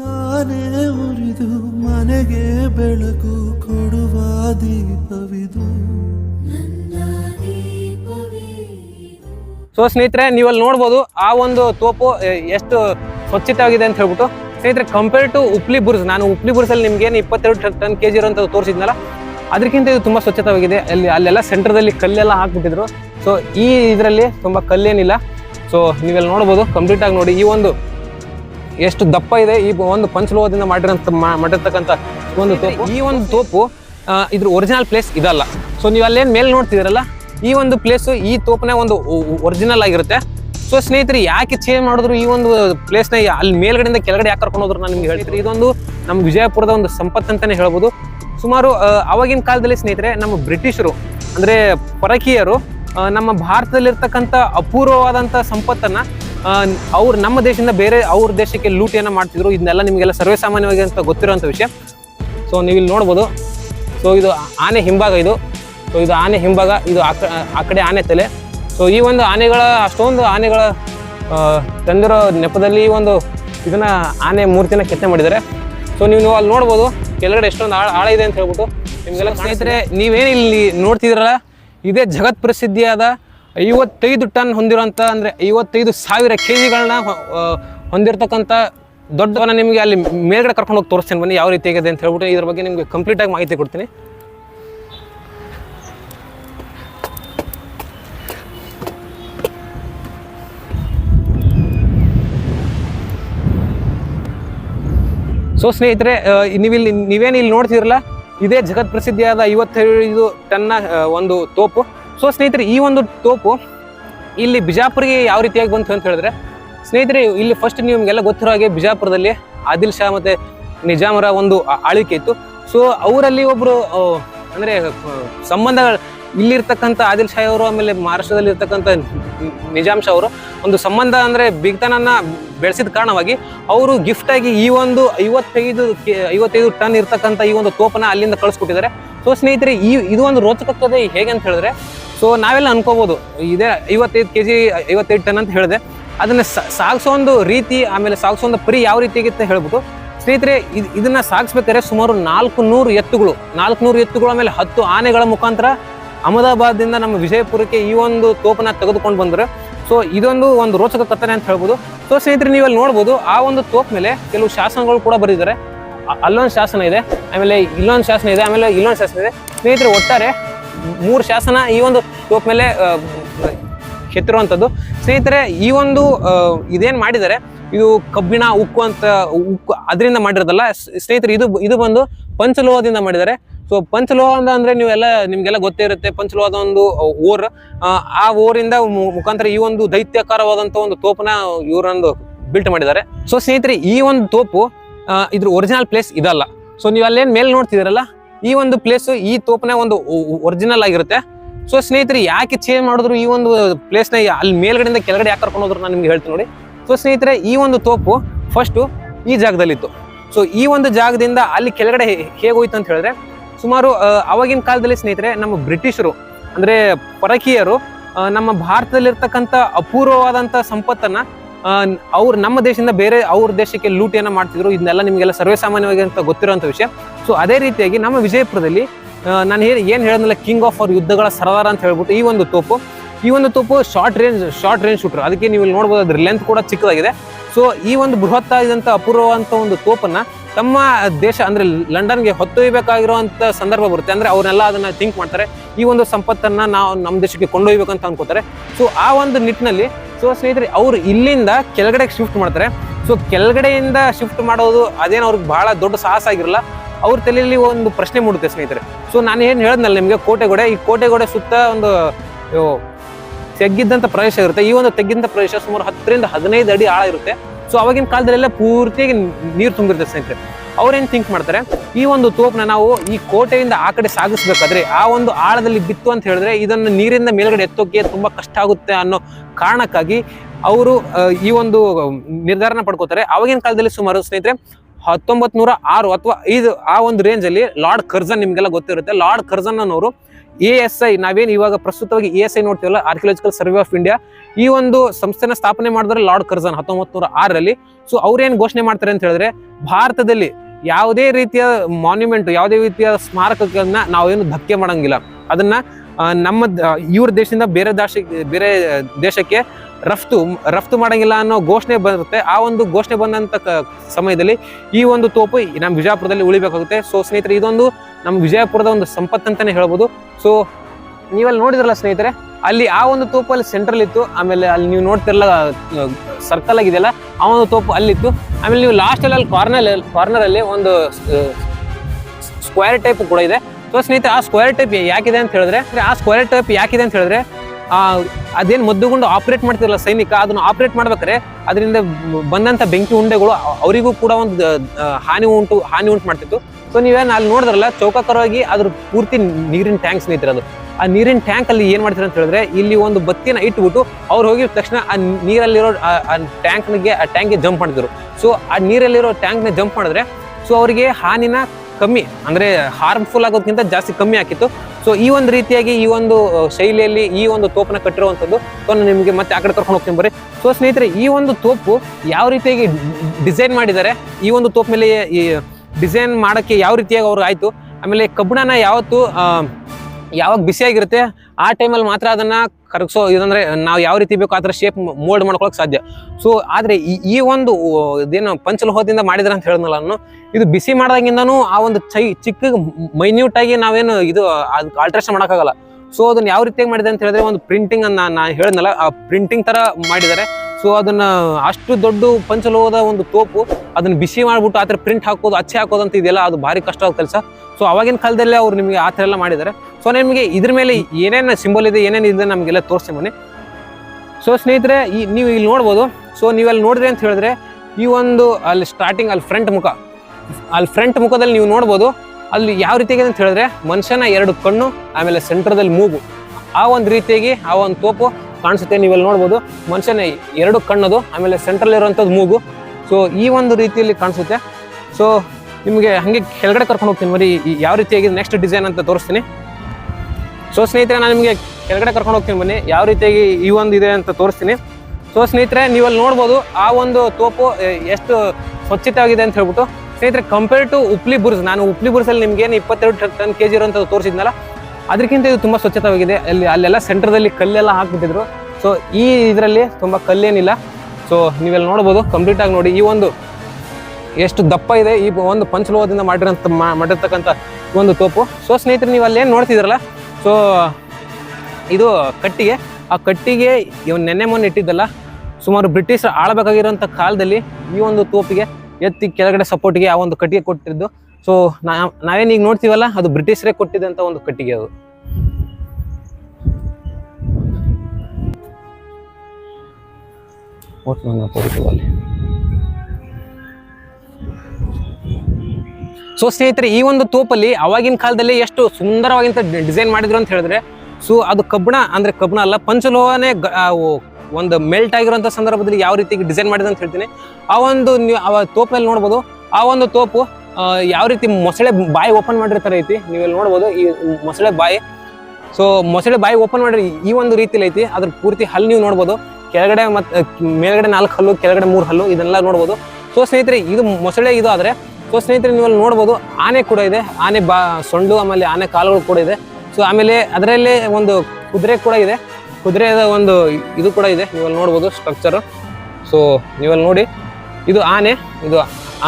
ತಾನೇ ಉರಿದು ಮನೆಗೆ ಬೆಳಕು ಕೊಡುವ ದೀಪವಿದು. ಸೊ ಸ್ನೇಹಿತರೆ ನೀವಲ್ಲಿ ನೋಡ್ಬೋದು ಆ ಒಂದು ತೋಪು ಎಷ್ಟು ಸ್ವಚ್ಛತಾಗಿದೆ ಅಂತ ಹೇಳ್ಬಿಟ್ಟು ಸ್ನೇಹಿತರೆ ಕಂಪೇರ್ ಟು ಉಪ್ಲಿ ಬುರ್ಸ್ ನಾನು ಉಪ್ಲಿ ಬುರ್ಸಲ್ಲಿ ನಿಮ್ಗೆ ಏನು ಇಪ್ಪತ್ತೆರಡು ಟನ್ ಕೆ ಜಿ ಇರೋಂಥದ್ದು ತೋರಿಸಿದ್ನಲ್ಲ ಅದಕ್ಕಿಂತ ಇದು ತುಂಬ ಸ್ವಚ್ಛತವಾಗಿದೆ. ಅಲ್ಲಿ ಅಲ್ಲೆಲ್ಲ ಸೆಂಟ್ರದಲ್ಲಿ ಕಲ್ಲೆಲ್ಲ ಹಾಕ್ಬಿಟ್ಟಿದ್ರು. ಸೊ ಈ ಇದರಲ್ಲಿ ತುಂಬ ಕಲ್ಲೇನಿಲ್ಲ. ಸೊ ನೀವೆಲ್ಲ ನೋಡ್ಬೋದು ಕಂಪ್ಲೀಟಾಗಿ ನೋಡಿ ಈ ಒಂದು ಎಷ್ಟು ದಪ್ಪ ಇದೆ ಈ ಒಂದು ಪಂಚಲೋಹದಿಂದ ಮಾಡಿರೋಂಥ ಮಾ- ಮಾಡಿರ್ತಕ್ಕಂಥ ಒಂದು ತೋಪು. ಈ ಒಂದು ತೋಪು ಇದ್ರ ಒರಿಜಿನಲ್ ಪ್ಲೇಸ್ ಇದಲ್ಲ. ಸೊ ನೀವು ಅಲ್ಲೇನು ಮೇಲೆ ನೋಡ್ತಿದ್ದೀರಲ್ಲ ಈ ಒಂದು ಪ್ಲೇಸು ಈ ತೋಪನೇ ಒಂದು ಒರಿಜಿನಲ್ ಆಗಿರುತ್ತೆ. ಸೊ ಸ್ನೇಹಿತರೆ ಯಾಕೆ ಚೇಂಜ್ ಮಾಡಿದ್ರು ಈ ಒಂದು ಪ್ಲೇಸ್ನ ಅಲ್ಲಿ ಮೇಲ್ಗಡೆಯಿಂದ ಕೆಳಗಡೆ ಯಾಕೆ ಕರ್ಕೊಂಡು ಹೋದ್ರು ನಾನು ನಿಮ್ಗೆ ಹೇಳ್ತೀನಿ. ಇದೊಂದು ನಮ್ಮ ವಿಜಯಪುರದ ಒಂದು ಸಂಪತ್ತು ಅಂತಲೇ ಹೇಳ್ಬೋದು. ಸುಮಾರು ಅವಾಗಿನ ಕಾಲದಲ್ಲಿ ಸ್ನೇಹಿತರೆ ನಮ್ಮ ಬ್ರಿಟಿಷರು ಅಂದರೆ ಪರಕೀಯರು ನಮ್ಮ ಭಾರತದಲ್ಲಿರ್ತಕ್ಕಂಥ ಅಪೂರ್ವವಾದಂಥ ಸಂಪತ್ತನ್ನ ಅವ್ರು ನಮ್ಮ ದೇಶದಿಂದ ಬೇರೆ ಅವ್ರ ದೇಶಕ್ಕೆ ಲೂಟಿಯನ್ನು ಮಾಡ್ತಿದ್ರು. ಇದನ್ನೆಲ್ಲ ನಿಮಗೆಲ್ಲ ಸರ್ವೇ ಸಾಮಾನ್ಯವಾಗಿ ಅಂತ ಗೊತ್ತಿರೋಂಥ ವಿಷಯ. ಸೊ ನೀವು ಇಲ್ಲಿ ನೋಡ್ಬೋದು. ಸೊ ಇದು ಆನೆ ಹಿಂಭಾಗ ಇದು. ಸೊ ಇದು ಆನೆ ಹಿಂಭಾಗ ಇದು ಆ ಕಡೆ ಆನೆ ತಲೆ. ಸೊ ಈ ಒಂದು ಆನೆಗಳ ಅಷ್ಟೊಂದು ಆನೆಗಳ ತಂದಿರೋ ನೆಪದಲ್ಲಿ ಈ ಒಂದು ಇದನ್ನ ಆನೆ ಮೂರ್ತಿನ ಕೆತ್ತನೆ ಮಾಡಿದ್ದಾರೆ. ಸೊ ನೀವು ನೀವು ಅಲ್ಲಿ ನೋಡ್ಬೋದು. ಕೆಳಗಡೆ ಎಷ್ಟೊಂದು ಆಳ ಆಳ ಇದೆ ಅಂತ ಹೇಳ್ಬಿಟ್ಟು ನಿಮಗೆಲ್ಲ ಸ್ನೇಹಿತರೆ ನೀವೇನು ಇಲ್ಲಿ ನೋಡ್ತಿದ್ರಲ್ಲ ಇದೇ ಜಗತ್ ಪ್ರಸಿದ್ಧಿಯಾದ ಐವತ್ತೈದು ಟನ್ ಹೊಂದಿರೋಂಥ ಅಂದರೆ ಐವತ್ತೈದು ಸಾವಿರ ಕೆ ಜಿಗಳನ್ನ ಹೊಂದಿರತಕ್ಕಂಥ ದೊಡ್ಡವನ್ನ ನಿಮಗೆ ಅಲ್ಲಿ ಮೇಲ್ಗಡೆ ಕರ್ಕೊಂಡು ಹೋಗಿ ತೋರಿಸ್ತೇನೆ. ಬನ್ನಿ, ಯಾವ ರೀತಿ ಆಗಿದೆ ಅಂತ ಹೇಳ್ಬಿಟ್ಟು ಇದ್ರ ಬಗ್ಗೆ ನಿಮಗೆ ಕಂಪ್ಲೀಟಾಗಿ ಮಾಹಿತಿ ಕೊಡ್ತೀನಿ. ಸೊ ಸ್ನೇಹಿತರೆ ನೀವಿಲ್ಲಿ ನೀವೇನು ಇಲ್ಲಿ ನೋಡ್ತಿದ್ರಲ್ಲ ಇದೇ ಜಗತ್ ಪ್ರಸಿದ್ಧಿಯಾದ ಐವತ್ತೈದು ಟನ್ನ ಒಂದು ತೋಪು. ಸೊ ಸ್ನೇಹಿತರೆ, ಈ ಒಂದು ತೋಪು ಇಲ್ಲಿ ಬಿಜಾಪುರಿಗೆ ಯಾವ ರೀತಿಯಾಗಿ ಬಂತು ಅಂತ ಹೇಳಿದ್ರೆ, ಸ್ನೇಹಿತರೆ, ಇಲ್ಲಿ ಫಸ್ಟ್ ನಿಮಗೆಲ್ಲ ಗೊತ್ತಿರೋ ಹಾಗೆ ಬಿಜಾಪುರದಲ್ಲಿ ಆದಿಲ್ ಶಾ ಮತ್ತೆ ನಿಜಾಮರ ಒಂದು ಆಳ್ವಿಕೆ ಇತ್ತು. ಸೊ ಅವರಲ್ಲಿ ಒಬ್ಬರು ಅಂದರೆ ಸಂಬಂಧಗಳು ಇಲ್ಲಿರ್ತಕ್ಕಂಥ ಆದಿಲ್ ಶಾ ಅವರು, ಆಮೇಲೆ ಮಹಾರಾಷ್ಟ್ರದಲ್ಲಿ ಇರ್ತಕ್ಕಂಥ ನಿಜಾಮ್ ಶಾ ಅವರು, ಒಂದು ಸಂಬಂಧ ಅಂದ್ರೆ ಬಿಗ್ತನನ್ನ ಬೆಳೆಸಿದ ಕಾರಣವಾಗಿ ಅವರು ಗಿಫ್ಟ್ ಆಗಿ ಈ ಒಂದು ಐವತ್ತೈದು ಐವತ್ತೈದು ಟನ್ ಇರ್ತಕ್ಕಂಥ ಈ ಒಂದು ತೋಪನ ಅಲ್ಲಿಂದ ಕಳಿಸ್ಕೊಟ್ಟಿದ್ದಾರೆ. ಸೊ ಸ್ನೇಹಿತರೆ, ಈ, ಇದು ಒಂದು ರೋಚಕತೆ ಹೇಗೆ ಅಂತ ಹೇಳಿದ್ರೆ ಸೊ ನಾವೆಲ್ಲ ಅನ್ಕೋಬೋದು. ಇದೇ ಐವತ್ತೈದು ಕೆ ಜಿ ಐವತ್ತೈದು ಟನ್ ಅಂತ ಹೇಳಿದೆ. ಅದನ್ನ ಸಾಗಿಸೋ ಒಂದು ರೀತಿ, ಆಮೇಲೆ ಸಾಗಿಸೋ ಒಂದು ಪರಿ ಯಾವ ರೀತಿ ಅಂತ ಹೇಳ್ಬಿಟ್ಟು, ಸ್ನೇಹಿತರೆ, ಇದು, ಇದನ್ನ ಸಾಗಿಸ್ಬೇಕಾದ್ರೆ ಸುಮಾರು ನಾಲ್ಕು ನೂರು ಎತ್ತುಗಳು ನಾಲ್ಕು ನೂರು ಎತ್ತುಗಳು ಆಮೇಲೆ ಹತ್ತು ಆನೆಗಳ ಮುಖಾಂತರ ಅಹಮದಾಬಾದ್ದಿಂದ ನಮ್ಮ ವಿಜಯಪುರಕ್ಕೆ ಈ ಒಂದು ತೋಪನ ತೆಗೆದುಕೊಂಡು ಬಂದರು. ಸೊ ಇದೊಂದು ಒಂದು ರೋಚಕ ಕಥನೆ ಅಂತ ಹೇಳ್ಬೋದು. ಸೊ ಸ್ನೇಹಿತರೆ, ನೀವಲ್ಲಿ ನೋಡ್ಬೋದು, ಆ ಒಂದು ತೋಪ್ ಮೇಲೆ ಕೆಲವು ಶಾಸನಗಳು ಕೂಡ ಬರೆದಿದ್ದಾರೆ. ಅಲ್ಲೊಂದು ಶಾಸನ ಇದೆ, ಆಮೇಲೆ ಇಲ್ಲೊಂದು ಶಾಸನ ಇದೆ, ಆಮೇಲೆ ಇಲ್ಲೊಂದು ಶಾಸನ ಇದೆ. ಸ್ನೇಹಿತರೆ, ಒಟ್ಟಾರೆ ಮೂರು ಶಾಸನ ಈ ಒಂದು ತೋಪ್ ಮೇಲೆ ಕೆತ್ತಿರುವಂಥದ್ದು. ಸ್ನೇಹಿತರೆ ಈ ಒಂದು ಇದೇನು ಮಾಡಿದ್ದಾರೆ ಇದು ಕಬ್ಬಿಣ ಉಕ್ಕು ಅಂತ ಉಕ್ಕು ಅದರಿಂದ ಮಾಡಿರೋದಲ್ಲ. ಸ್ನೇಹಿತರೆ ಇದು ಇದು ಬಂದು ಪಂಚಲೋಹದಿಂದ ಮಾಡಿದ್ದಾರೆ. ಸೊ ಪಂಚಲೋಹ ಅಂತ ಅಂದ್ರೆ ನೀವೆಲ್ಲ ನಿಮಗೆಲ್ಲ ಗೊತ್ತೇ ಇರುತ್ತೆ ಪಂಚಲೋಹದ ಒಂದು ಓರ್. ಆ, ಓರಿಂದ ಮುಖಾಂತರ ಈ ಒಂದು ದೈತ್ಯಕಾರವಾದಂಥ ಒಂದು ತೋಪನ ಇವರೊಂದು ಬಿಲ್ಟ್ ಮಾಡಿದ್ದಾರೆ. ಸೊ ಸ್ನೇಹಿತರೆ ಈ ಒಂದು ತೋಪು ಇದ್ರ ಒರಿಜಿನಲ್ ಪ್ಲೇಸ್ ಇದಲ್ಲ. ಸೊ ನೀವು ಅಲ್ಲೇನು ಮೇಲೆ ನೋಡ್ತಿದ್ದೀರಲ್ಲ? ಈ ಒಂದು ಪ್ಲೇಸ್ ಈ ತೋಪನೇ ಒಂದು ಒರಿಜಿನಲ್ ಆಗಿರುತ್ತೆ. ಸೊ ಸ್ನೇಹಿತರೆ, ಯಾಕೆ ಚೇಂಜ್ ಮಾಡಿದ್ರು ಈ ಒಂದು ಪ್ಲೇಸ್ನ ಅಲ್ಲಿ ಮೇಲ್ಗಡೆಯಿಂದ ಕೆಳಗಡೆ ಯಾಕೆ ಕರ್ಕೊಂಡು ಹೋದ್ರು ನಾನು ನಿಮ್ಗೆ ಹೇಳ್ತೀನಿ ನೋಡಿ. ಸೊ ಸ್ನೇಹಿತರೆ, ಈ ಒಂದು ತೋಪು ಫಸ್ಟು ಈ ಜಾಗದಲ್ಲಿತ್ತು. ಸೊ ಈ ಒಂದು ಜಾಗದಿಂದ ಅಲ್ಲಿ ಕೆಳಗಡೆ ಹೇಗೆ ಹೋಯ್ತು ಅಂತ ಹೇಳಿದ್ರೆ, ಸುಮಾರು ಅವಾಗಿನ ಕಾಲದಲ್ಲಿ ಸ್ನೇಹಿತರೆ, ನಮ್ಮ ಬ್ರಿಟಿಷರು, ಅಂದ್ರೆ ಪರಕೀಯರು ನಮ್ಮ ಭಾರತದಲ್ಲಿರ್ತಕ್ಕಂಥ ಅಪೂರ್ವವಾದಂಥ ಸಂಪತ್ತನ್ನ ಅವ್ರು ನಮ್ಮ ದೇಶದಿಂದ ಬೇರೆ ಅವ್ರ ದೇಶಕ್ಕೆ ಲೂಟಿಯನ್ನು ಮಾಡ್ತಿದ್ರು, ಇದನ್ನೆಲ್ಲ ನಿಮಗೆಲ್ಲ ಸರ್ವೇ ಸಾಮಾನ್ಯವಾಗಿ ಅಂತ ಗೊತ್ತಿರುವಂಥ ವಿಷಯ. ಸೊ ಅದೇ ರೀತಿಯಾಗಿ ನಮ್ಮ ವಿಜಯಪುರದಲ್ಲಿ ನಾನು ಹೇಳಿ ಏನು ಹೇಳಿದ್ನಲ್ಲ ಕಿಂಗ್ ಆಫ್ ಅವ್ರ ಯುದ್ಧಗಳ ಸರದಾರ ಅಂತ ಹೇಳ್ಬಿಟ್ಟು ಈ ಒಂದು ತೋಪು. ಈ ಒಂದು ತೋಪು short range short range shooter ಅದಕ್ಕೆ ನೀವು ಇಲ್ಲಿ ನೋಡ್ಬೋದು, ಅದ್ರ ಲೆಂತ್ ಕೂಡ ಚಿಕ್ಕದಾಗಿದೆ. ಸೊ ಈ ಒಂದು ಬೃಹತ್ತಾದಂಥ ಅಪೂರ್ವವಂಥ ಒಂದು ತೋಪನ್ನ ತಮ್ಮ ದೇಶ ಅಂದ್ರೆ ಲಂಡನ್ಗೆ ಹೊತ್ತೊಯ್ಯಬೇಕಾಗಿರುವಂಥ ಸಂದರ್ಭ ಬರುತ್ತೆ. ಅಂದ್ರೆ ಅವರೆಲ್ಲ ಅದನ್ನ ಥಿಂಕ್ ಮಾಡ್ತಾರೆ. ಈ ಒಂದು ಸಂಪತ್ತನ್ನ ನಾವು ನಮ್ಮ ದೇಶಕ್ಕೆ ಕೊಂಡೊಯ್ಬೇಕಂತ ಅನ್ಕೋತಾರೆ. ಸೊ ಆ ಒಂದು ನಿಟ್ಟಿನಲ್ಲಿ ಸೊ ಸ್ನೇಹಿತರೆ, ಅವ್ರು ಇಲ್ಲಿಂದ ಕೆಳಗಡೆ ಶಿಫ್ಟ್ ಮಾಡ್ತಾರೆ. ಸೊ ಕೆಳಗಡೆಯಿಂದ ಶಿಫ್ಟ್ ಮಾಡೋದು ಅದೇನು ಅವ್ರಿಗೆ ಬಹಳ ದೊಡ್ಡ ಸಾಹಸ ಆಗಿರಲ್ಲ. ಅವ್ರ ತಲೆಯಲ್ಲಿ ಒಂದು ಪ್ರಶ್ನೆ ಮೂಡುತ್ತೆ ಸ್ನೇಹಿತರೆ. ಸೊ ನಾನು ಏನು ಹೇಳಿದ್ನಲ್ಲ ನಿಮಗೆ, ಕೋಟೆಗೋಡೆ, ಈ ಕೋಟೆಗೋಡೆ ಸುತ್ತ ಒಂದು ತೆಗ್ಗಿದ್ದಂಥ ಪ್ರದೇಶ ಇರುತ್ತೆ. ಈ ಒಂದು ತೆಗ್ಗಿದ್ದಂಥ ಪ್ರದೇಶ ಸುಮಾರು ಹತ್ತರಿಂದ ಹದಿನೈದು ಅಡಿ ಆಳ ಇರುತ್ತೆ. ಸೊ ಅವಾಗಿನ ಕಾಲದಲ್ಲೆಲ್ಲ ಪೂರ್ತಿಯಾಗಿ ನೀರು ತುಂಬಿರುತ್ತೆ ಸ್ನೇಹಿತರೆ. ಅವ್ರೇನು ಥಿಂಕ್ ಮಾಡ್ತಾರೆ? ಈ ಒಂದು ತೋಪನ ನಾವು ಈ ಕೋಟೆಯಿಂದ ಆ ಕಡೆ ಸಾಗಿಸ್ಬೇಕಾದ್ರೆ, ಆ ಒಂದು ಆಳದಲ್ಲಿ ಬಿತ್ತು ಅಂತ ಹೇಳಿದ್ರೆ ಇದನ್ನು ನೀರಿಂದ ಮೇಲ್ಗಡೆ ಎತ್ತೋಕೆ ತುಂಬ ಕಷ್ಟ ಆಗುತ್ತೆ ಅನ್ನೋ ಕಾರಣಕ್ಕಾಗಿ ಅವರು ಈ ಒಂದು ನಿರ್ಧಾರನ ಪಡ್ಕೋತಾರೆ. ಅವಾಗಿನ ಕಾಲದಲ್ಲಿ ಸುಮಾರು ಸ್ನೇಹಿತರೆ ಹತ್ತೊಂಬತ್ ನೂರ ಆರು ಅಥವಾ ಐದು ಆ ಒಂದು ರೇಂಜ್ ಅಲ್ಲಿ ಲಾರ್ಡ್ ಕರ್ಜನ್ ನಿಮಗೆಲ್ಲ ಗೊತ್ತಿರುತ್ತೆ. ಲಾರ್ಡ್ ಕರ್ಜನ್ ಅನ್ನೋರು ಎ ಎಸ್ ಐ, ನಾವೇನು ಇವಾಗ ಪ್ರಸ್ತುತವಾಗಿ ಎ ಎಸ್ ಐ ನೋಡ್ತೀವಲ್ಲ ಆರ್ಕಿಯಾಲಜಿಕಲ್ ಸರ್ವೆ ಆಫ್ ಇಂಡಿಯಾ ಈ ಒಂದು ಸಂಸ್ಥೆನ ಸ್ಥಾಪನೆ ಮಾಡಿದ್ರೆ ಲಾರ್ಡ್ ಕರ್ಜನ್ ಹತ್ತೊಂಬತ್ತು ನೂರ ಆರರಲ್ಲಿ. ಸೊ ಅವ್ರೇನು ಘೋಷಣೆ ಮಾಡ್ತಾರೆ ಅಂತ ಹೇಳಿದ್ರೆ, ಭಾರತದಲ್ಲಿ ಯಾವುದೇ ರೀತಿಯ ಮಾನ್ಯುಮೆಂಟ್ ಯಾವುದೇ ರೀತಿಯ ಸ್ಮಾರಕಗಳನ್ನ ನಾವೇನು ಧಕ್ಕೆ ಮಾಡಂಗಿಲ್ಲ. ಅದನ್ನ ನಮ್ಮ ಇವ್ರ ದೇಶದಿಂದ ಬೇರೆ ದೇಶ, ಬೇರೆ ದೇಶಕ್ಕೆ ರಫ್ತು ರಫ್ತು ಮಾಡಂಗಿಲ್ಲ ಅನ್ನೋ ಘೋಷಣೆ ಬರುತ್ತೆ. ಆ ಒಂದು ಘೋಷಣೆ ಬಂದಂತ ಸಮಯದಲ್ಲಿ ಈ ಒಂದು ತೋಪು ನಮ್ಮ ವಿಜಯಪುರದಲ್ಲಿ ಉಳಿಬೇಕಾಗುತ್ತೆ. ಸೊ ಸ್ನೇಹಿತರೆ, ಇದೊಂದು ನಮ್ಮ ವಿಜಯಪುರದ ಒಂದು ಸಂಪತ್ತು ಅಂತಾನೆ ಹೇಳ್ಬೋದು. ಸೊ ನೀವಲ್ಲಿ ನೋಡಿದ್ರಲ್ಲ ಸ್ನೇಹಿತರೆ, ಅಲ್ಲಿ ಆ ಒಂದು ತೋಪು ಅಲ್ಲಿ ಸೆಂಟ್ರಲ್ ಇತ್ತು. ಆಮೇಲೆ ಅಲ್ಲಿ ನೀವು ನೋಡ್ತಿರಲ್ಲ ಸರ್ಕಲ್ ಆಗಿದೆಯಲ್ಲ, ಆ ಒಂದು ತೋಪು ಅಲ್ಲಿತ್ತು. ಆಮೇಲೆ ನೀವು ಲಾಸ್ಟ್ ಅಲ್ಲಿ ಕಾರ್ನರ್ ಕಾರ್ನರ್ ಅಲ್ಲಿ ಒಂದು ಸ್ಕ್ವೇರ್ ಟೈಪ್ ಕೂಡ ಇದೆ. ಸೊ ಸ್ನೇಹಿತರೆ, ಆ ಸ್ಕ್ವೇರ್ ಟೈಪ್ ಯಾಕಿದೆ ಅಂತ ಹೇಳಿದ್ರೆ, ಆ ಸ್ಕ್ವೇರ್ ಟೈಪ್ ಯಾಕಿದೆ ಅಂತ ಹೇಳಿದ್ರೆ ಆ, ಅದೇನು ಮದ್ದುಗೊಂಡು ಆಪರೇಟ್ ಮಾಡ್ತಿರಲ್ಲ ಸೈನಿಕ, ಅದನ್ನು ಆಪರೇಟ್ ಮಾಡ್ಬೇಕಾರೆ ಅದರಿಂದ ಬಂದಂತ ಬೆಂಕಿ ಉಂಡೆಗಳು ಅವರಿಗೂ ಕೂಡ ಒಂದು ಹಾನಿ ಉಂಟು ಹಾನಿ ಉಂಟು ಮಾಡ್ತಿತ್ತು. ಸೊ ನೀವೇನು ಅಲ್ಲಿ ನೋಡಿದ್ರಲ್ಲ, ಚೌಕಾಕಾರವಾಗಿ ಅದ್ರ ಪೂರ್ತಿ ನೀರಿನ ಟ್ಯಾಂಕ್ಸ್ ನಿಂತಿರೋದು. ಆ ನೀರಿನ ಟ್ಯಾಂಕ್ ಅಲ್ಲಿ ಏನ್ ಮಾಡ್ತಾರೆ ಅಂತ ಹೇಳಿದ್ರೆ, ಇಲ್ಲಿ ಒಂದು ಬತ್ತಿನ ಇಟ್ಬಿಟ್ಟು ಅವ್ರು ಹೋಗಿದ ತಕ್ಷಣ ಆ ನೀರಲ್ಲಿರೋ, ಆ ಟ್ಯಾಂಕ್ಗೆ ಆ ಟ್ಯಾಂಕ್ಗೆ ಜಂಪ್ ಮಾಡಿದ್ರು ಸೊ ಆ ನೀರಲ್ಲಿರೋ ಟ್ಯಾಂಕ್ನ ಜಂಪ್ ಮಾಡಿದ್ರೆ ಸೊ ಅವರಿಗೆ ಹಾನಿನ ಕಮ್ಮಿ, ಅಂದ್ರೆ ಹಾರ್ಮ್ಫುಲ್ ಆಗೋದಕ್ಕಿಂತ ಜಾಸ್ತಿ ಕಮ್ಮಿ ಆಗಿತ್ತು. ಸೊ ಈ ಒಂದು ರೀತಿಯಾಗಿ ಈ ಒಂದು ಶೈಲಿಯಲ್ಲಿ ಈ ಒಂದು ತೋಪನ ಕಟ್ಟಿರುವಂಥದ್ದು ಸೊ ನಾನು ನಿಮಗೆ ಮತ್ತೆ ಆ ಕಡೆ ಕರ್ಕೊಂಡು ಹೋಗ್ತೀನಿ ಬರ್ರಿ. ಸೊ ಸ್ನೇಹಿತರೆ, ಈ ಒಂದು ತೋಪು ಯಾವ ರೀತಿಯಾಗಿ ಡಿಸೈನ್ ಮಾಡಿದ್ದಾರೆ? ಈ ಒಂದು ತೋಪ ಮೇಲೆ ಈ ಡಿಸೈನ್ ಮಾಡೋಕ್ಕೆ ಯಾವ ರೀತಿಯಾಗಿ ಅವ್ರಿಗೆ ಆಯಿತು? ಆಮೇಲೆ ಕಬ್ಬಿಣನ ಯಾವತ್ತು ಯಾವಾಗ ಬಿಸಿಯಾಗಿರುತ್ತೆ? ಆ ಟೈಮಲ್ಲಿ ಮಾತ್ರ ಅದನ್ನ ಕರಗಿಸೋ ಇದಂದ್ರೆ ನಾವು ಯಾವ ರೀತಿ ಬೇಕೋ ಆ ಥರ ಶೇಪ್ ಮೋಲ್ಡ್ ಮಾಡ್ಕೊಳಕ್ ಸಾಧ್ಯ. ಸೊ ಆದರೆ ಈ ಈ ಒಂದು ಇದೇನು ಪಂಚಲೋಹದಿಂದ ಮಾಡಿದ್ರೆ ಅಂತ ಹೇಳಿದ್ನಲ್ಲ ನಾನು, ಇದು ಬಿಸಿ ಮಾಡಿದಾಗಿಂದನೂ ಆ ಒಂದು ಚೈ, ಚಿಕ್ಕ ಮೈನ್ಯೂಟ್ ಆಗಿ ನಾವೇನು ಇದು ಅದಕ್ಕೆ ಆಲ್ಟ್ರೇಷನ್ ಮಾಡೋಕ್ಕಾಗಲ್ಲ. ಸೊ ಅದನ್ನ ಯಾವ ರೀತಿಯಾಗಿ ಮಾಡಿದೆ ಅಂತ ಹೇಳಿದ್ರೆ ಒಂದು ಪ್ರಿಂಟಿಂಗ್ ಅನ್ನ ನಾ ಹೇಳಿದ್ನಲ್ಲ, ಆ ಪ್ರಿಂಟಿಂಗ್ ತರ ಮಾಡಿದ್ದಾರೆ. ಸೊ ಅದನ್ನ ಅಷ್ಟು ದೊಡ್ಡ ಪಂಚಲೋಹದ ಒಂದು ತೋಪು, ಅದನ್ನ ಬಿಸಿ ಮಾಡಿಬಿಟ್ಟು ಆ ಥರ ಪ್ರಿಂಟ್ ಹಾಕೋದು, ಅಚ್ಚೆ ಹಾಕೋದು ಅಂತ ಇದೆಯಲ್ಲ, ಅದು ಭಾರಿ ಕಷ್ಟವಾದ ಕೆಲಸ. ಸೊ ಅವಾಗಿನ ಕಾಲದಲ್ಲಿ ಅವ್ರು ನಿಮಗೆ ಆ ಥರ ಎಲ್ಲ ಮಾಡಿದ್ದಾರೆ. ಸೊ ನಿಮಗೆ ಇದ್ರ ಮೇಲೆ ಏನೇನು ಸಿಂಬಲ್ ಇದೆ, ಏನೇನು ಇದೆ ನಮಗೆಲ್ಲ ತೋರಿಸ್ತೀನಿ ಬನ್ನಿ. ಸೊ ಸ್ನೇಹಿತರೆ, ಈ ನೀವು ಇಲ್ಲಿ ನೋಡ್ಬೋದು. ಸೊ ನೀವಲ್ಲಿ ನೋಡಿದ್ರೆ ಅಂತ ಹೇಳಿದ್ರೆ, ಈ ಒಂದು ಅಲ್ಲಿ ಸ್ಟಾರ್ಟಿಂಗ್ ಅಲ್ಲಿ ಫ್ರಂಟ್ ಮುಖ, ಅಲ್ಲಿ ಫ್ರಂಟ್ ಮುಖದಲ್ಲಿ ನೀವು ನೋಡ್ಬೋದು, ಅಲ್ಲಿ ಯಾವ ರೀತಿಯಾಗಿದೆ ಅಂತ ಹೇಳಿದ್ರೆ, ಮನುಷ್ಯನ ಎರಡು ಕಣ್ಣು, ಆಮೇಲೆ ಸೆಂಟ್ರದಲ್ಲಿ ಮೂಗು. ಆ ಒಂದು ರೀತಿಯಾಗಿ, ಆ ಒಂದು ತೋಪು ಕಾಣಿಸುತ್ತೆ ನೀವೆಲ್ಲ ನೋಡ್ಬೋದು. ಮನುಷ್ಯನ ಎರಡು ಕಣ್ಣದು, ಆಮೇಲೆ ಸೆಂಟ್ರಲ್ಲಿ ಇರುವಂಥದ್ದು ಮೂಗು. ಸೊ ಈ ಒಂದು ರೀತಿಯಲ್ಲಿ ಕಾಣಿಸುತ್ತೆ. ಸೊ ನಿಮಗೆ ಹಾಗೆ ಕೆಳಗಡೆ ಕರ್ಕೊಂಡು ಹೋಗ್ತೀನಿ ಮರಿ ಯಾವ ರೀತಿಯಾಗಿದೆ ನೆಕ್ಸ್ಟ್ ಡಿಸೈನ್ ಅಂತ ತೋರಿಸ್ತೀನಿ. ಸೊ ಸ್ನೇಹಿತರೆ, ನಾನು ನಿಮಗೆ ಕೆಳಗಡೆ ಕರ್ಕೊಂಡು ಹೋಗ್ತೀನಿ ಬನ್ನಿ. ಯಾವ ರೀತಿಯಾಗಿ ಈ ಒಂದು ಇದೆ ಅಂತ ತೋರಿಸ್ತೀನಿ. ಸೊ ಸ್ನೇಹಿತರೆ, ನೀವಲ್ಲಿ ನೋಡ್ಬೋದು ಆ ಒಂದು ತೋಪು ಎಷ್ಟು ಸ್ವಚ್ಛತೆಯಾಗಿದೆ ಅಂತ ಹೇಳ್ಬಿಟ್ಟು. ಸ್ನೇಹಿತರೆ ಕಂಪೇರ್ ಟು ಉಪ್ಲಿ ಬುರ್ಸ್ ನಾನು ಉಪ್ಲಿ ಬುರ್ಸಲ್ಲಿ ನಿಮ್ಗೆ ಏನು ಇಪ್ಪತ್ತೆರಡು ಟನ್ ಕೆ ಜಿ ಇರೋಂಥದ್ದು ತೋರಿಸಿದ್ನಲ್ಲ, ಅದಕ್ಕಿಂತ ಇದು ತುಂಬ ಸ್ವಚ್ಛತವಾಗಿದೆ ಅಲ್ಲಿ, ಅಲ್ಲೆಲ್ಲ ಸೆಂಟರ್ದಲ್ಲಿ ಕಲ್ಲೆಲ್ಲ ಹಾಕಿಬಿಟ್ಟಿದ್ರು. ಸೊ ಈ ಇದರಲ್ಲಿ ತುಂಬ ಕಲ್ಲೇನಿಲ್ಲ. ಸೊ ನೀವೆಲ್ಲ ನೋಡ್ಬೋದು ಕಂಪ್ಲೀಟಾಗಿ ನೋಡಿ ಈ ಒಂದು ಎಷ್ಟು ದಪ್ಪ ಇದೆ. ಈ ಒಂದು ಪಂಚಲೋಹದಿಂದ ಮಾಡಿರೋಂಥ ಮಾಡಿರ್ತಕ್ಕಂಥ ಒಂದು ತೋಪು. ಸೊ ಸ್ನೇಹಿತರೆ ನೀವು ಅಲ್ಲಿ ಏನು ನೋಡ್ತಿದ್ರಲ್ಲ ಸೊ ಇದು ಕಟ್ಟಿಗೆ. ಆ ಕಟ್ಟಿಗೆ ಇವನ್ ನೆನ್ನೆ ಮೊನ್ನೆ ಇಟ್ಟಿದ್ದಲ್ಲ, ಸುಮಾರು ಬ್ರಿಟಿಷ್ ಆಳ್ಬೇಕಾಗಿರೋಂಥ ಕಾಲದಲ್ಲಿ ಈ ಒಂದು ತೋಪಿಗೆ ಎತ್ತಿ ಕೆಳಗಡೆ ಸಪೋರ್ಟ್ಗೆ ಆ ಒಂದು ಕಟ್ಟಿಗೆ ಕೊಟ್ಟಿದ್ದು. ಸೊ ನಾ, ನಾವೇನು ಈಗ ನೋಡ್ತೀವಲ್ಲ, ಅದು ಬ್ರಿಟಿಷರೇ ಕೊಟ್ಟಿದ್ದಂಥ ಒಂದು ಕಟ್ಟಿಗೆ ಅದು. ಒಟ್ಟು ನನ್ನ ಸೊ ಸ್ನೇಹಿತರೆ, ಈ ಒಂದು ತೋಪಲ್ಲಿ ಅವಾಗಿನ ಕಾಲದಲ್ಲಿ ಎಷ್ಟು ಸುಂದರವಾಗಿಂತ ಡಿಸೈನ್ ಮಾಡಿದ್ರು ಅಂತ ಹೇಳಿದ್ರೆ, ಸೊ ಅದು ಕಬ್ಬಣ ಅಂದ್ರೆ ಕಬ್ಬಣ ಅಲ್ಲ, ಪಂಚಲೋಹನೇ ಒಂದು ಮೆಲ್ಟ್ ಆಗಿರುವಂತ ಸಂದರ್ಭದಲ್ಲಿ ಯಾವ ರೀತಿ ಡಿಸೈನ್ ಮಾಡಿದ್ರು ಅಂತ ಹೇಳ್ತೀನಿ. ಆ ಒಂದು ನೀವು ಆ ತೋಪಲ್ಲಿ ನೋಡ್ಬೋದು, ಆ ಒಂದು ತೋಪು ಯಾವ ರೀತಿ ಮೊಸಳೆ ಬಾಯಿ ಓಪನ್ ಮಾಡಿರ್ತಾರೆ ಐತಿ ಇಲ್ಲಿ ನೋಡ್ಬೋದು, ಈ ಮೊಸಳೆ ಬಾಯಿ. ಸೊ ಮೊಸಳೆ ಬಾಯಿ ಓಪನ್ ಮಾಡಿರಿ ಈ ಒಂದು ರೀತಿಲಿ ಐತಿ, ಅದ್ರ ಪೂರ್ತಿ ಹಲ್ಲು ನೀವು ನೋಡ್ಬೋದು, ಕೆಳಗಡೆ ಮತ್ತೆ ಮೇಲ್ಗಡೆ ನಾಲ್ಕು ಹಲ್ಲು, ಕೆಳಗಡೆ ಮೂರು ಹಲ್ಲು, ಇದನ್ನೆಲ್ಲ ನೋಡ್ಬೋದು. ಸೊ ಸ್ನೇಹಿತರೆ, ಇದು ಮೊಸಳೆ ಇದು ಆದ್ರೆ ಸೊ ಸ್ನೇಹಿತರೆ ನೀವು ಅಲ್ಲಿ ನೋಡ್ಬೋದು ಆನೆ ಕೂಡ ಇದೆ. ಆನೆ ಬಾ, ಸೊಂಡು, ಆಮೇಲೆ ಆನೆ ಕಾಲುಗಳು ಕೂಡ ಇದೆ. ಸೊ ಆಮೇಲೆ ಅದರಲ್ಲೇ ಒಂದು ಕುದುರೆ ಕೂಡ ಇದೆ. ಕುದುರೆದ ಒಂದು ಇದು ಕೂಡ ಇದೆ. ನೀವಲ್ಲಿ ನೋಡ್ಬೋದು ಸ್ಟ್ರಕ್ಚರ್ ಸೊ ನೀವಲ್ಲಿ ನೋಡಿ, ಇದು ಆನೆ ಇದು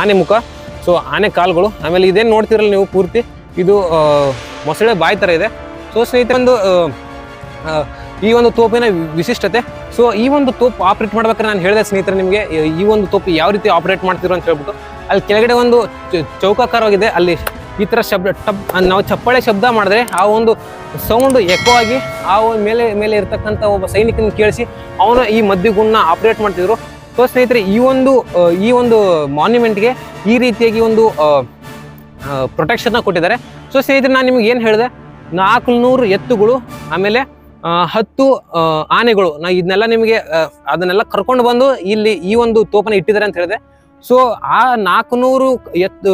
ಆನೆ ಮುಖ. ಸೊ ಆನೆ ಕಾಲುಗಳು. ಆಮೇಲೆ ಇದೇನು ನೋಡ್ತಿರಲ್ಲ ನೀವು ಪೂರ್ತಿ, ಇದು ಮೊಸಳೆ ಬಾಯಿ ಥರ ಇದೆ. ಸೊ ಸ್ನೇಹಿತರೆ, ಒಂದು ಈ ಒಂದು ತೋಪಿನ ವಿಶಿಷ್ಟತೆ. ಸೊ ಈ ಒಂದು ತೋಪು ಆಪರೇಟ್ ಮಾಡ್ಬೇಕಾದ್ರೆ ನಾನು ಹೇಳಿದೆ ಸ್ನೇಹಿತರೆ ನಿಮಗೆ, ಈ ಒಂದು ತೋಪು ಯಾವ ರೀತಿ ಆಪರೇಟ್ ಮಾಡ್ತಿರೋ ಅಂತ ಹೇಳ್ಬಿಟ್ಟು. ಅಲ್ಲಿ ಕೆಳಗಡೆ ಒಂದು ಚೌಕಾಕಾರವಾಗಿದೆ. ಅಲ್ಲಿ ಈ ಥರ ಶಬ್ದ, ಟಬ್ ನಾವು ಚಪ್ಪಾಳೆ ಶಬ್ದ ಮಾಡಿದ್ರೆ ಆ ಒಂದು ಸೌಂಡ್ ಎಕೋ ಆಗಿ ಆ ಮೇಲೆ ಮೇಲೆ ಇರತಕ್ಕಂಥ ಒಬ್ಬ ಸೈನಿಕನ ಕೇಳಿಸಿ ಅವನು ಈ ಮದ್ಯಗುಣ್ಣ ಆಪರೇಟ್ ಮಾಡ್ತಿದ್ರು. ಸೊ ಸ್ನೇಹಿತರೆ, ಈ ಒಂದು ಈ ಒಂದು ಮಾನ್ಯುಮೆಂಟ್ಗೆ ಈ ರೀತಿಯಾಗಿ ಒಂದು ಪ್ರೊಟೆಕ್ಷನ್ನ ಕೊಟ್ಟಿದ್ದಾರೆ. ಸೊ ಸ್ನೇಹಿತರೆ, ನಾನು ನಿಮ್ಗೆ ಏನು ಹೇಳಿದೆ? ನಾಲ್ಕುನೂರು ಎತ್ತುಗಳು, ಆಮೇಲೆ ಹತ್ತು ಆನೆಗಳು. ನಾ ಇದನ್ನೆಲ್ಲ ನಿಮಗೆ ಅದನ್ನೆಲ್ಲ ಕರ್ಕೊಂಡು ಬಂದು ಇಲ್ಲಿ ಈ ಒಂದು ತೋಪನ ಇಟ್ಟಿದ್ದಾರೆ ಅಂತ ಹೇಳಿದೆ. ಸೊ ಆ ನಾಲ್ಕುನೂರು ಎತ್ತು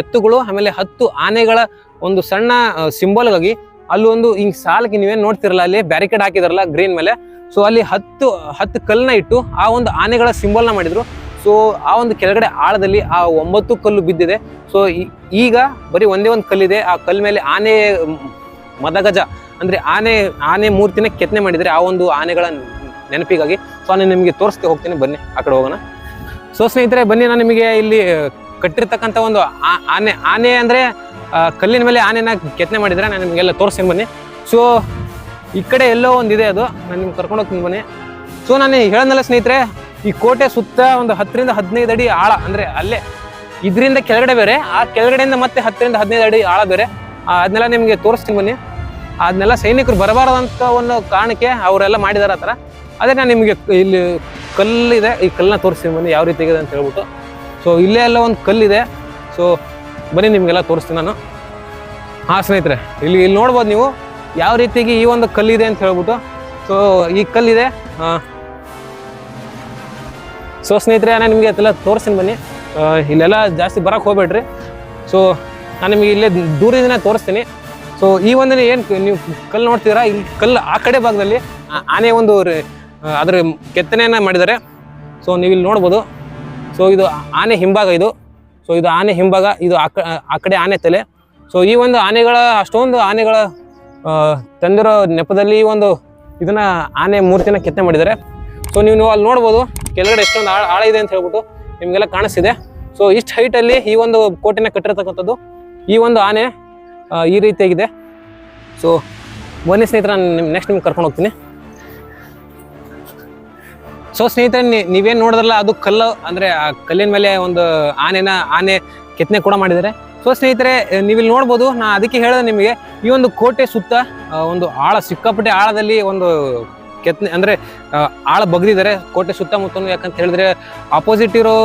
ಎತ್ತುಗಳು, ಆಮೇಲೆ ಹತ್ತು ಆನೆಗಳ ಒಂದು ಸಣ್ಣ ಸಿಂಬಲ್ಗಾಗಿ ಅಲ್ಲಿ ಒಂದು ಹಿಂಗ್ ಸಾಲಕ್ಕೆ ನೀವೇನ್ ನೋಡ್ತಿರಲ್ಲ, ಅಲ್ಲಿ ಬ್ಯಾರಿಕೇಡ್ ಹಾಕಿದಾರಲ್ಲ ಗ್ರೀನ್ ಮೇಲೆ. ಸೊ ಅಲ್ಲಿ ಹತ್ತು ಹತ್ತು ಕಲ್ಲನ್ನ ಇಟ್ಟು ಆ ಒಂದು ಆನೆಗಳ ಸಿಂಬಲ್ನ ಮಾಡಿದ್ರು. ಸೊ ಆ ಒಂದು ಕೆಳಗಡೆ ಆಳದಲ್ಲಿ ಆ ಒಂಬತ್ತು ಕಲ್ಲು ಬಿದ್ದಿದೆ. ಸೊ ಈಗ ಬರೀ ಒಂದೇ ಒಂದು ಕಲ್ಲಿದೆ. ಆ ಕಲ್ ಮೇಲೆ ಆನೆ, ಮದಗಜ ಅಂದ್ರೆ ಆನೆ ಆನೆ ಮೂರ್ತಿನ ಕೆತ್ತನೆ ಮಾಡಿದರೆ ಆ ಒಂದು ಆನೆಗಳ ನೆನಪಿಗಾಗಿ. ಸೊ ನಾನು ನಿಮಗೆ ತೋರಿಸ್ತೆ ಹೋಗ್ತೀನಿ, ಬನ್ನಿ, ಆ ಕಡೆ ಹೋಗೋಣ. ಸೊ ಸ್ನೇಹಿತರೆ, ಬನ್ನಿ, ನಾನು ನಿಮಗೆ ಇಲ್ಲಿ ಕಟ್ಟಿರ್ತಕ್ಕಂಥ ಒಂದು ಆನೆ ಆನೆ ಅಂದ್ರೆ ಕಲ್ಲಿನ ಮೇಲೆ ಆನೆನ ಕೆತ್ತನೆ ಮಾಡಿದ್ರೆ ನಾನು ನಿಮಗೆಲ್ಲ ತೋರಿಸ್ತೀನಿ, ಬನ್ನಿ. ಸೊ ಈ ಕಡೆ ಎಲ್ಲೋ ಒಂದಿದೆ ಅದು. ನಾನು ನಿಮ್ಗೆ ಕರ್ಕೊಂಡು ಹೋಗ್ತೀನಿ, ಬನ್ನಿ. ಸೊ ನಾನು ಹೇಳೋದಲ್ಲ ಸ್ನೇಹಿತರೆ, ಈ ಕೋಟೆ ಸುತ್ತ ಒಂದು ಹತ್ತರಿಂದ ಹದಿನೈದು ಅಡಿ ಆಳ, ಅಂದ್ರೆ ಅಲ್ಲೇ. ಇದರಿಂದ ಕೆಳಗಡೆ ಬೇರೆ, ಆ ಕೆಳಗಡೆಯಿಂದ ಮತ್ತೆ ಹತ್ತರಿಂದ ಹದಿನೈದು ಅಡಿ ಆಳ ಬೇರೆ. ಅದನ್ನೆಲ್ಲ ನಿಮಗೆ ತೋರಿಸ್ತೀನಿ, ಬನ್ನಿ. ಅದನ್ನೆಲ್ಲ ಸೈನಿಕರು ಬರಬಾರದಂತ ಒಂದು ಕಾರಣಕ್ಕೆ ಅವರೆಲ್ಲ ಮಾಡಿದಾರೆ ಆ ಥರ. ಅದೇ ನಾನು ನಿಮಗೆ ಇಲ್ಲಿ ಕಲ್ಲಿದೆ, ಈ ಕಲ್ಲನ್ನ ತೋರಿಸ್ತೀನಿ ಬನ್ನಿ ಯಾವ ರೀತಿ ಇದೆ ಅಂತ ಹೇಳ್ಬಿಟ್ಟು. ಸೊ ಇಲ್ಲೇ ಎಲ್ಲ ಒಂದು ಕಲ್ಲಿದೆ. ಸೊ ಬನ್ನಿ ನಿಮಗೆಲ್ಲ ತೋರಿಸ್ತೀನಿ ನಾನು. ಹಾಂ, ಸ್ನೇಹಿತರೆ, ಇಲ್ಲಿ ಇಲ್ಲಿ ನೋಡ್ಬೋದು ನೀವು ಯಾವ ರೀತಿಗೆ ಈ ಒಂದು ಕಲ್ಲಿದೆ ಅಂತ ಹೇಳ್ಬಿಟ್ಟು. ಸೊ ಈ ಕಲ್ಲಿದೆ ಸೊ ಸ್ನೇಹಿತರೆ, ನಾನು ನಿಮಗೆ ಅದೆಲ್ಲ ತೋರಿಸ್ತೀನಿ ಬನ್ನಿ. ಇಲ್ಲೆಲ್ಲ ಜಾಸ್ತಿ ಬರೋಕ್ಕೆ ಹೋಗ್ಬೇಡ್ರಿ. ಸೊ ನಾನು ನಿಮಗೆ ಇಲ್ಲೇ ದೂರದಿಂದ ತೋರಿಸ್ತೀನಿ. ಸೊ ಈ ಒಂದಿನ ಏನು ನೀವು ಕಲ್ಲು ನೋಡ್ತೀರಾ? ಇಲ್ಲಿ ಕಲ್ಲು ಆ ಕಡೆ ಭಾಗದಲ್ಲಿ ಆನೆ ಒಂದು ಅದರ ಕೆತ್ತನೆಯನ್ನು ಮಾಡಿದ್ದಾರೆ. ಸೊ ನೀವು ಇಲ್ಲಿ ನೋಡ್ಬೋದು. ಸೊ ಇದು ಆನೆ ಹಿಂಭಾಗ ಇದು. ಸೊ ಇದು ಆನೆ ಹಿಂಭಾಗ, ಇದು ಆ ಕಡೆ ಆನೆ ತಲೆ. ಸೊ ಈ ಒಂದು ಆನೆಗಳ, ಅಷ್ಟೊಂದು ಆನೆಗಳ ತಂದಿರೋ ನೆಪದಲ್ಲಿ ಈ ಒಂದು ಇದನ್ನ ಆನೆ ಮೂರ್ತಿನ ಕೆತ್ತನೆ ಮಾಡಿದ್ದಾರೆ. ಸೊ ನೀವು ನೀವು ಅಲ್ಲಿ ನೋಡ್ಬೋದು. ಕೆಳಗಡೆ ಎಷ್ಟೊಂದು ಆಳ ಆಳ ಇದೆ ಅಂತ ಹೇಳ್ಬಿಟ್ಟು ನಿಮಗೆಲ್ಲ ಕಾಣಿಸ್ತಿದೆ. ಸೊ ಇಷ್ಟು ಹೈಟಲ್ಲಿ ಈ ಒಂದು ಕೋಟೆನ ಕಟ್ಟಿರ್ತಕ್ಕಂಥದ್ದು ಈ ಒಂದು ಆನೆ ಈ ರೀತಿಯಾಗಿದೆ ಸೊ ಬನ್ನಿ ಸ್ನೇಹಿತರ, ನಾನು ನೆಕ್ಸ್ಟ್ ನಿಮ್ಗೆ ಕರ್ಕೊಂಡು ಹೋಗ್ತೀನಿ. ಸೊ ಸ್ನೇಹಿತರೆ ನೀವೇನು ನೋಡಿದ್ರಲ್ಲ, ಅದು ಕಲ್ಲು, ಅಂದರೆ ಆ ಕಲ್ಲಿನ ಮೇಲೆ ಒಂದು ಆನೆನ, ಆನೆ ಕೆತ್ತನೆ ಕೂಡ ಮಾಡಿದ್ದಾರೆ. ಸೊ ಸ್ನೇಹಿತರೆ ನೀವಿಲ್ಲಿ ನೋಡ್ಬೋದು, ನಾ ಅದಕ್ಕೆ ಹೇಳಿದೆ ನಿಮಗೆ, ಈ ಒಂದು ಕೋಟೆ ಸುತ್ತ ಒಂದು ಆಳ, ಸಿಕ್ಕಾಪಟ್ಟೆ ಆಳದಲ್ಲಿ ಒಂದು ಕೆತ್ತನೆ, ಅಂದರೆ ಆಳ ಬಗ್ದಿದ್ದಾರೆ. ಕೋಟೆ ಸುತ್ತಮುತ್ತ ಯಾಕಂತ ಹೇಳಿದ್ರೆ ಅಪೋಸಿಟ್ ಇರೋ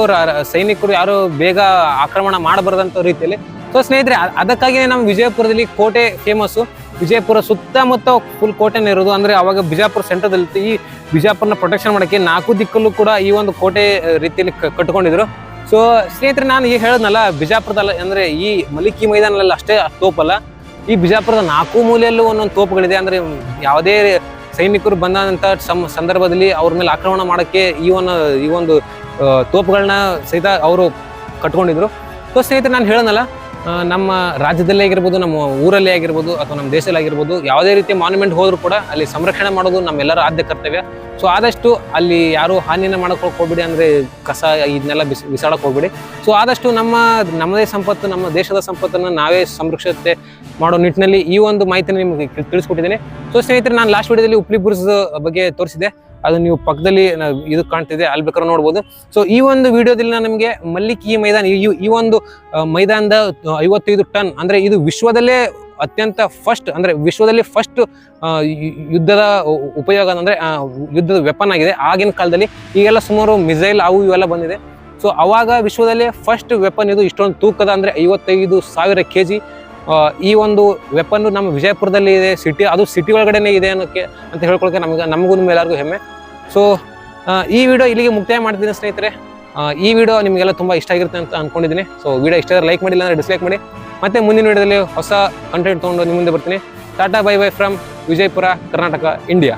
ಸೈನಿಕರು ಯಾರು ಬೇಗ ಆಕ್ರಮಣ ಮಾಡಬಾರ್ದಂಥ ರೀತಿಯಲ್ಲಿ ಸೊ ಸ್ನೇಹಿತರೆ ಅದಕ್ಕಾಗಿಯೇ ನಮ್ಮ ವಿಜಯಪುರದಲ್ಲಿ ಕೋಟೆ ಫೇಮಸ್ಸು ವಿಜಯಪುರ ಸುತ್ತಮುತ್ತ ಫುಲ್ ಕೋಟೆನೇ ಇರೋದು. ಅಂದ್ರೆ ಅವಾಗ ಬಿಜಾಪುರ ಸೆಂಟರ್ದಲ್ಲಿ ಈ ಬಿಜಾಪುರನ ಪ್ರೊಟೆಕ್ಷನ್ ಮಾಡೋಕ್ಕೆ ನಾಲ್ಕು ದಿಕ್ಕಲ್ಲೂ ಕೂಡ ಈ ಒಂದು ಕೋಟೆ ರೀತಿಯಲ್ಲಿ ಕಟ್ಕೊಂಡಿದ್ರು. ಸೊ ಸ್ನೇಹಿತರೆ ನಾನು ಈಗ ಹೇಳೋದ್ನಲ್ಲ ಬಿಜಾಪುರದಲ್ಲ ಅಂದ್ರೆ ಈ ಮಲಿಕಿ ಮೈದಾನಲ್ಲಿ ಅಷ್ಟೇ ತೋಪಲ್ಲ. ಈ ಬಿಜಾಪುರದ ನಾಲ್ಕು ಮೂಲೆಯಲ್ಲೂ ಒಂದೊಂದು ತೋಪುಗಳಿದೆ. ಅಂದ್ರೆ ಯಾವುದೇ ಸೈನಿಕರು ಬಂದಂತ ಸಂ ಸಂದರ್ಭದಲ್ಲಿ ಅವ್ರ ಮೇಲೆ ಆಕ್ರಮಣ ಮಾಡೋಕ್ಕೆ ಈ ಒಂದು ಈ ಒಂದು ತೋಪುಗಳನ್ನ ಸಹಿತ ಅವರು ಕಟ್ಕೊಂಡಿದ್ರು. ಸೊ ಸ್ನೇಹಿತರೆ ನಾನು ಹೇಳನಲ್ಲ ಆ, ನಮ್ಮ ರಾಜ್ಯದಲ್ಲೇ ಆಗಿರ್ಬೋದು, ನಮ್ಮ ಊರಲ್ಲೇ ಆಗಿರ್ಬೋದು, ಅಥವಾ ನಮ್ಮ ದೇಶದಲ್ಲಿ ಆಗಿರ್ಬೋದು, ಯಾವುದೇ ರೀತಿಯ ಮಾನ್ಯುಮೆಂಟ್ ಹೋದರೂ ಕೂಡ ಅಲ್ಲಿ ಸಂರಕ್ಷಣೆ ಮಾಡೋದು ನಮ್ಮೆಲ್ಲರ ಆದ್ಯ ಕರ್ತವ್ಯ. ಸೊ ಆದಷ್ಟು ಅಲ್ಲಿ ಯಾರು ಹಾನಿನ ಮಾಡೋಕ್ಕೆ ಹೋಗ್ಬೇಡಿ ಅಂದರೆ ಕಸ ಇದನ್ನೆಲ್ಲ ಬಿಸ್ ಬಿಸಾಡಕ್ಕೆ ಹೋಗ್ಬೇಡಿ. ಸೊ ಆದಷ್ಟು ನಮ್ಮ, ನಮ್ಮದೇ ಸಂಪತ್ತು, ನಮ್ಮ ದೇಶದ ಸಂಪತ್ತನ್ನು ನಾವೇ ಸಂರಕ್ಷತೆ ಮಾಡೋ ನಿಟ್ಟಿನಲ್ಲಿ ಈ ಒಂದು ಮಾಹಿತಿನ ನಿಮಗೆ ತಿಳಿಸ್ಕೊಟ್ಟಿದ್ದೀನಿ. ಸೊ ಸ್ನೇಹಿತರೆ, ನಾನು ಲಾಸ್ಟ್ ವಿಡಿಯೋದಲ್ಲಿ ಉಪ್ಲಿ ಬುರ್ಸ್ ಬಗ್ಗೆ ತೋರಿಸಿದೆ ಅದು ನೀವು ಪಕ್ಕದಲ್ಲಿ ಇದು ಕಾಣ್ತಿದೆ, ಅಲ್ಲಿ ಬೇಕಾದ್ರೆ ನೋಡ್ಬೋದು. ಸೊ ಈ ಒಂದು ವಿಡಿಯೋದಲ್ಲಿ ನಾನು ನಿಮಗೆ ಮಲ್ಲಿಕಿ ಮೈದಾನ, ಈ- ಈ ಒಂದು ಮೈದಾನದ ಐವತ್ತೈದು ಟನ್, ಅಂದರೆ ಇದು ವಿಶ್ವದಲ್ಲೇ ಅತ್ಯಂತ ಫಸ್ಟ್ ಅಂದರೆ ವಿಶ್ವದಲ್ಲಿ ಫಸ್ಟ್ ಯುದ್ಧದ ಉಪಯೋಗ ಅಂದರೆ ಯುದ್ಧದ ವೆಪನ್ ಆಗಿದೆ. ಆಗಿನ ಕಾಲದಲ್ಲಿ ಈಗೆಲ್ಲ ಸುಮಾರು ಮಿಸೈಲ್ ಅವು ಇವೆಲ್ಲ ಬಂದಿದೆ. ಸೊ ಅವಾಗ ವಿಶ್ವದಲ್ಲೇ ಫಸ್ಟ್ ವೆಪನ್ ಇದು, ಇಷ್ಟೊಂದು ತೂಕದ, ಅಂದರೆ ಐವತ್ತೈದು ಸಾವಿರ ಕೆ ಜಿ ಈ ಒಂದು ವೆಪನ್ ನಮ್ಮ ವಿಜಯಪುರದಲ್ಲಿ ಇದೆ ಸಿಟಿ ಅದು ಸಿಟಿ ಒಳಗಡೆನೆ ಇದೆ ಅನ್ನೋಕ್ಕೆ ಅಂತ ಹೇಳ್ಕೊಳ್ಳೋಕೆ ನಮಗೆ, ನಮಗೂ ಎಲ್ಲರಿಗೂ ಹೆಮ್ಮೆ. ಸೊ ಈ ವಿಡಿಯೋ ಇಲ್ಲಿಗೆ ಮುಕ್ತಾಯ ಮಾಡ್ತೀನಿ ಸ್ನೇಹಿತರೆ. ಈ ವಿಡಿಯೋ ನಿಮಗೆಲ್ಲ ತುಂಬ ಇಷ್ಟ ಆಗಿರುತ್ತೆ ಅಂತ ಅನ್ಕೊಂಡಿದ್ದೀನಿ. ಸೊ ವಿಡಿಯೋ ಇಷ್ಟ ಲೈಕ್ ಮಾಡಿಲ್ಲ ಅಂದರೆ ಡಿಸ್ಲೈಕ್ ಮಾಡಿ. ಮತ್ತೆ ಮುಂದಿನ ವಿಡಿಯೋದಲ್ಲಿ ಹೊಸ ಕಂಟೆಂಟ್ ತೊಗೊಂಡು ನಿಮ್ಮ ಮುಂದೆ ಬರ್ತೀನಿ. Tata bye bye from Vijayapura, Karnataka India